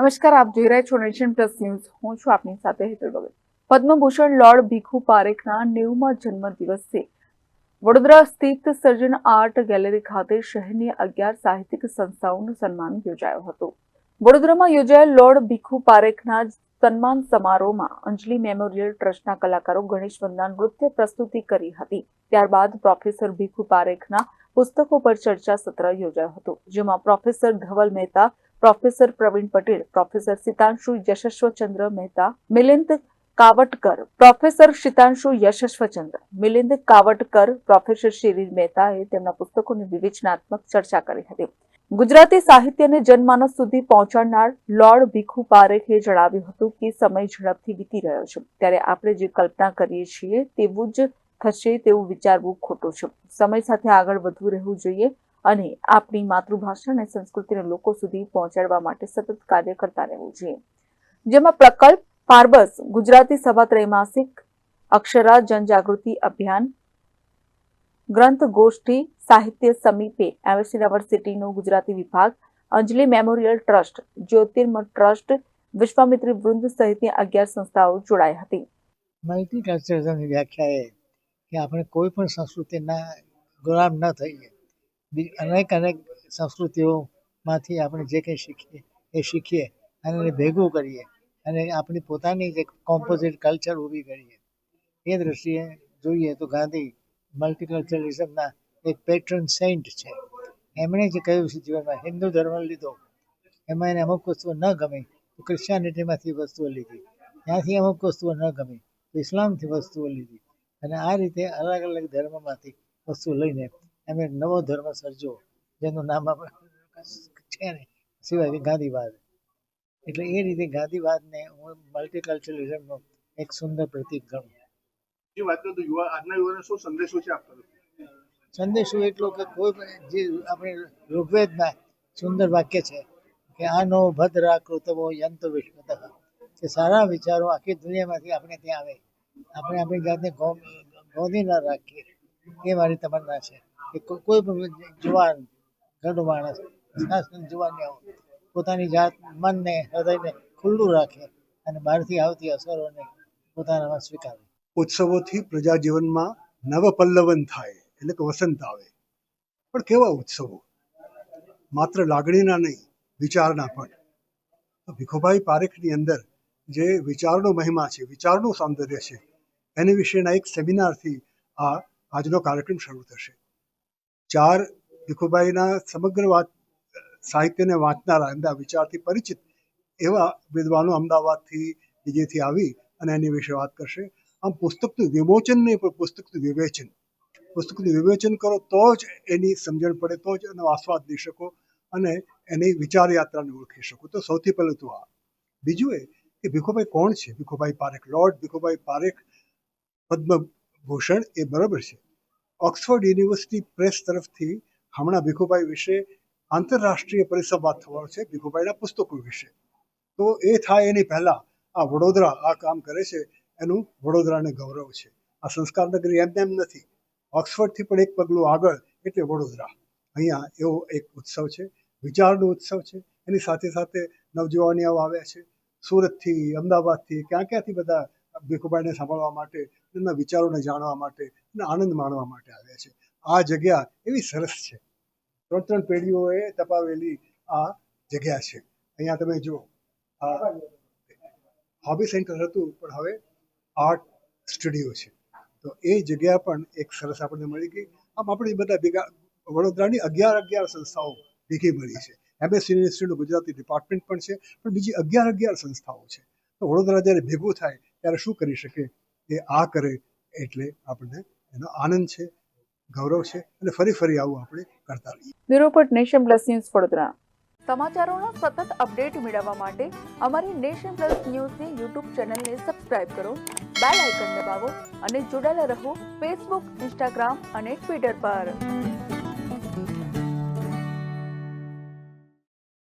નમસ્કાર, આપ જોઈ રહ્યા છો નેશન પ્લસ ન્યૂઝ. હું છું આપની સાથે હેતલ બગલ પદ્મભૂષણ લોર્ડ ભીખુ પારેખના નેવમાં જન્મદિવસે વડોદરા સ્થિત સર્જન આર્ટ ગેલેરી ખાતે શહેરની અગિયાર સાહિત્યિક સંસ્થાઓનું સન્માન યોજાયો હતો. વડોદરામાં યોજાયેલ લોર્ડ ભીખુ પારેખના સન્માન સમારોહમાં અંજલિ મેમોરિયલ ટ્રસ્ટના કલાકારો ગણેશ વંદના નૃત્ય પ્રસ્તુતિ કરી હતી. ત્યારબાદ પ્રોફેસર ભીખુ પારેખના પુસ્તકો પર ચર્ચા સત્ર યોજાયો હતો, જેમાં professor Dhaval Mehta professor Pravin Patel, professor Sitanshu Yashaschandra Mehta, Milind Kavatkar, professor Shitanshu Yashaschandra, Milind Kavatkar, professor Shirir મહેતાએ તેમના પુસ્તકોની વિવેચનાત્મક ચર્ચા કરી હતી. ગુજરાતી સાહિત્યને જનમાનસ સુધી પહોંચાડનાર લોર્ડ ભીખુ પારેખે જણાવ્યું હતું કે સમય ઝડપથી વીતી રહ્યો છે. ત્યારે આપણે જે કલ્પના કરીએ છીએ તેવું જ થશે તેવું વિચારવું ખોટું છે. સમય સાથે આગળ વધવું રહેવું જોઈએ. અને આપણી માતૃભાષા અને સંસ્કૃતિને લોકો સુધી પહોંચાડવા માટે સતત કાર્ય કરતા રહેવું જોઈએ. જેમાં પ્રકલ્પ ફાર્બસ ગુજરાતી સભા ત્રૈમાસિક અક્ષરા જનજાગૃતિ અભિયાન ગ્રંથ ગોષ્ઠી સાહિત્ય સમીપે યુનિવર્સિટીનો ગુજરાતી વિભાગ અંજલિ મેમોરિયલ ટ્રસ્ટ જ્યોતિર્મ ટ્રસ્ટ વિશ્વામિત્રી વૃંદ સહિતની અગિયાર સંસ્થાઓ જોડાઈ હતી. મલ્ટીકલ્ચરલિઝમની વ્યાખ્યા એ કે આપણે કોઈ પણ સંસ્કૃતિના ગુલામ ન થઈએ. અનેક અનેક સંસ્કૃતિઓમાંથી આપણે જે કંઈ શીખીએ, એ શીખીએ અને એને ભેગું કરીએ અને આપણી પોતાની જે કોમ્પોઝિટ કલ્ચર ઊભી કરીએ. એ દૃષ્ટિએ જોઈએ તો ગાંધી મલ્ટીકલ્ચરલિઝમના એક પેટ્રન સેન્ટ છે. એમણે જે કહ્યું છે જીવનમાં, હિન્દુ ધર્મ લીધો. એમાં એને અમુક વસ્તુઓ ન ગમી તો ક્રિશ્ચિયાનિટીમાંથી વસ્તુઓ લીધી. ત્યાંથી અમુક વસ્તુઓ ન ગમી તો ઇસ્લામથી વસ્તુઓ લીધી. અને આ રીતે અલગ અલગ ધર્મમાંથી વસ્તુ લઈને એમણે નવો ધર્મ સર્જ્યો જેનું નામ આપણે છે ને સિવાય ગાંધીવાદ. એટલે એ રીતે ગાંધીવાદને હું મલ્ટીકલ્ચરલિઝમનો એક સુંદર પ્રતીક ગણું. એ વાત કરું તો યુવા આજના યુવાને શું સંદેશો છે આપતો? સંદેશો એટલો કે કોઈ પણ જે આપણે ઋગ્વેદના સુંદર વાક્ય છે કે આનો ભદ્રા કૃતવો યંત વિશ્વત. કે સારા વિચારો આખી દુનિયામાંથી આપણે ત્યાં આવે. આપણે આપણી જાતને ગો- ગોંધી ન રાખીએ. એ મારી તમન્ના છે. કે કોઈ પણ જુવાન ઘરનું માણસ, ખાસ જુવાનને પોતાની જાત, મનને, હૃદયને ખુલ્લું રાખે અને બહારથી આવતી અસરોને પોતાનામાં સ્વીકારે. ઉત્સવોથી પ્રજા જીવનમાં નવપલ્લવન થાય, એટલે કે વસંત આવે. પણ કેવા ઉત્સવો? માત્ર લાગણીના નહીં, વિચારના પણ. ભીખુભાઈ પારેખની અંદર જે વિચારનો મહિમા છે, વિચારનું સૌંદર્ય છે, એની વિશેના એક સેમિનારથી આ આજનો કાર્યક્રમ શરૂ થશે. ચાર ભીખુભાઈના સમગ્ર વાત, સાહિત્યને વાંચનારા એમના વિચારથી પરિચિત એવા વિદ્વાનો અમદાવાદથી બીજેથી આવી અને એની વિશે વાત કરશે. આમ પુસ્તકનું વિમોચન નહીં, પણ પુસ્તકનું વિવેચન. પુસ્તકનું વિવેચન કરો તો જ એની સમજણ પડે, તો જ એનો આસ્વાદ લઈ શકો અને એની વિચાર યાત્રાને ઓળખી શકો. તો સૌથી પહેલું તો આ. બીજું એ કે ભીખુભાઈ કોણ છે? ભીખુભાઈ પારેખ. લોર્ડ ભીખુભાઈ પારેખ પદ્મભૂષણ એ બરાબર છે. ઓક્સફર્ડ યુનિવર્સિટી પ્રેસ તરફથી હમણાં ભીખુભાઈ વિશે આંતરરાષ્ટ્રીય પરિસંવાદ થવાનો છે ભીખુભાઈના પુસ્તકો વિશે. તો એ થાય એની પહેલાં આ વડોદરા આ કામ કરે છે, એનું વડોદરાને ગૌરવ છે. આ સંસ્કાર નગરી એમ એમ નથી. ઓક્સફર્ડથી પણ એક પગલું આગળ એટલે વડોદરા. અહીંયા એવો એક ઉત્સવ છે, વિચારનો ઉત્સવ છે. એની સાથે સાથે નવજુવાનીઓ આવ્યા છે. સુરતથી, અમદાવાદથી, ક્યાં ક્યાંથી બધા ભીખુભાઈને સાંભળવા માટે એમના વિચારોને જાણવા માટે અને આનંદ માણવા માટે આવ્યા છે. આ જગ્યા એવી સરસ છે. ત્રણ ત્રણ પેઢીઓએ તપાવેલી આ જગ્યા છે. અહીંયા તમે જુઓ. હોબી સેન્ટર હતું, પણ હવે આર્ટ સ્ટુડિયો છે. તો એ જગ્યા પણ એક સરસ આપણને મળી ગઈ. આમ આપણે બધા ભેગા વડોદરાની અગિયાર અગિયાર સંસ્થાઓ ભેગી મળી છે. એમએસ યુનિવર્સિટીનું ગુજરાતી ડિપાર્ટમેન્ટ પણ છે, પણ બીજી અગિયાર અગિયાર સંસ્થાઓ છે. તો વડોદરા જ્યારે ભેગું થાય ત્યારે શું કરી શકે એ આ કરે એટલે આપણને એનો આનંદ છે, ગૌરવ છે અને ફરી ફરી આવું આપણે કરતા રહીએ. Bureau report nation plus news Vadodara. સમાચારોના સતત અપડેટ મેળવવા માટે અમારી નેશન પ્લસ ન્યૂઝની યુટ્યુબ ચેનલને સબસ્ક્રાઇબ કરો, બેલ આઇકન દબાવો અને જોડાયેલા રહો ફેસબુક, ઇન્સ્ટાગ્રામ અને ટ્વિટર પર.